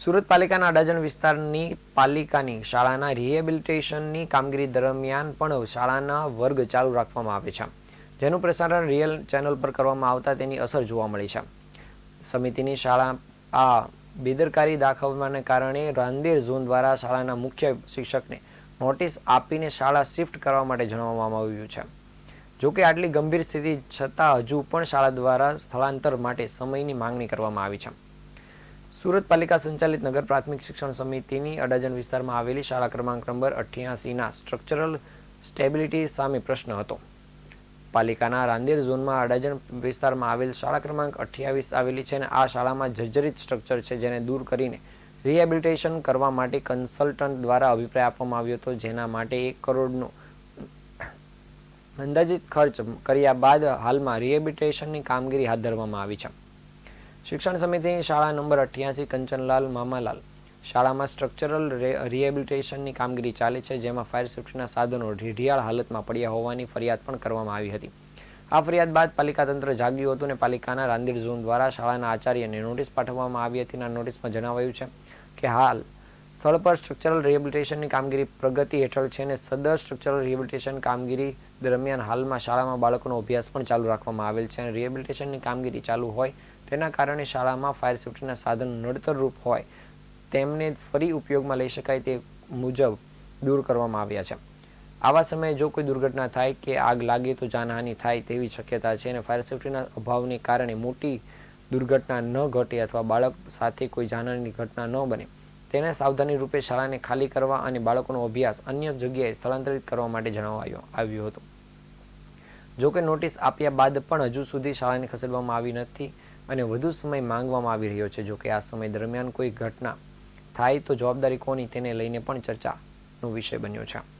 સુરત પાલિકાના અડાજણ વિસ્તારની પાલિકાની શાળાના રિહેબિલિટેશનની કામગીરી દરમિયાન પણ શાળાના વર્ગ ચાલુ રાખવામાં આવે છે. જેનું પ્રસારણ રિયલ ચેનલ પર કરવામાં આવતા તેની અસર જોવા મળી છે. સમિતિની શાળા આ બેદરકારી દાખવવાને કારણે રાંદેર ઝોન દ્વારા શાળાના મુખ્ય શિક્ષકને નોટિસ આપીને શાળા શિફ્ટ કરવા માટે જણાવવામાં આવ્યું છે. જોકે આટલી ગંભીર સ્થિતિ છતાં હજુ પણ શાળા દ્વારા સ્થળાંતર માટે સમયની માંગણી કરવામાં આવી છે. સુરત પાલિકા સંચાલિત નગર પ્રાથમિક શિક્ષણ સમિતિની અડાજણ વિસ્તારમાં આવેલી શાળા ક્રમાંક નંબર અઠ્યાસીના સ્ટ્રક્ચરલ સ્ટેબિલિટી સામે પ્રશ્ન હતો. પાલિકાના રાંદેર ઝોનમાં અડાજણ વિસ્તારમાં આવેલ શાળા ક્રમાંક અઠ્યાવીસ આવેલી છે અને આ શાળામાં જર્જરિત સ્ટ્રક્ચર છે જેને દૂર કરીને રિહેબિલિટેશન કરવા માટે કન્સલ્ટન્ટ દ્વારા અભિપ્રાય આપવામાં આવ્યો હતો. જેના માટે એક કરોડનો અંદાજિત ખર્ચ કર્યા બાદ હાલમાં રિહેબિલિટેશનની કામગીરી હાથ ધરવામાં આવી છે. શિક્ષણ સમિતિની શાળા નંબર અઠ્યાસી, કંચનલાલ, મામાલાલ. શાળામાં સ્ટ્રક્ચરલ રિહેબિલિટેશનની કામગીરી ચાલે છે, જેમાં ફાયર સેફ્ટીના સાધનો ઢીઢિયાળ હાલતમાં પડ્યા હોવાની ફરિયાદ પણ કરવામાં આવી હતી. આ ફરિયાદ બાદ પાલિકા તંત્ર જાગ્યું હતું અને પાલિકાના રાંદીર ઝોન દ્વારા શાળાના આચાર્યને નોટિસ પાઠવવામાં આવી હતી નોટિસમાં જણાવાયું છે કે હાલ સ્થળ પર સ્ટ્રક્ચરલ રિહેબિલિટેશનની કામગીરી પ્રગતિ હેઠળ છે અને સદર સ્ટ્રક્ચરલ રિહેબિલિટેશન કામગીરી દરમિયાન હાલમાં શાળામાં બાળકોનો અભ્યાસ પણ ચાલુ રાખવામાં આવેલ છે અને રિહેબિલિટેશનની કામગીરી ચાલુ હોય તેના કારણે શાળામાં ફાયર સેફ્ટીના સાધન નડતરરૂપ હોય તેમને ફરી ઉપયોગમાં લઈ શકાય તે મુજબ દૂર કરવામાં આવ્યા છે. આવા સમયે જો કોઈ દુર્ઘટના થાય કે આગ લાગે તો જાનહાનિ થાય તેવી શક્યતા છે અને ફાયર સેફ્ટીના અભાવને કારણે મોટી દુર્ઘટના ન ઘટે અથવા બાળક સાથે કોઈ જાનહાનિની ઘટના ન બને. તેને સાવધાની રૂપે શાળાને ખાલી કરવા અને બાળકોનો અભ્યાસ અન્ય જગ્યાએ સ્થળાંતરિત કરવા માટે જણાવાયો, આવ્યું હતું. જોકે નોટિસ આપ્યા બાદ પણ હજુ સુધી શાળાને ખસેડવામાં આવી નથી અને વધુ સમય માંગવામાં આવી રહ્યો છે. જોકે આ સમય દરમિયાન કોઈ ઘટના થાય તો જવાબદારી કોની? તેને લઈને પણ ચર્ચાનો વિષય બન્યો છે.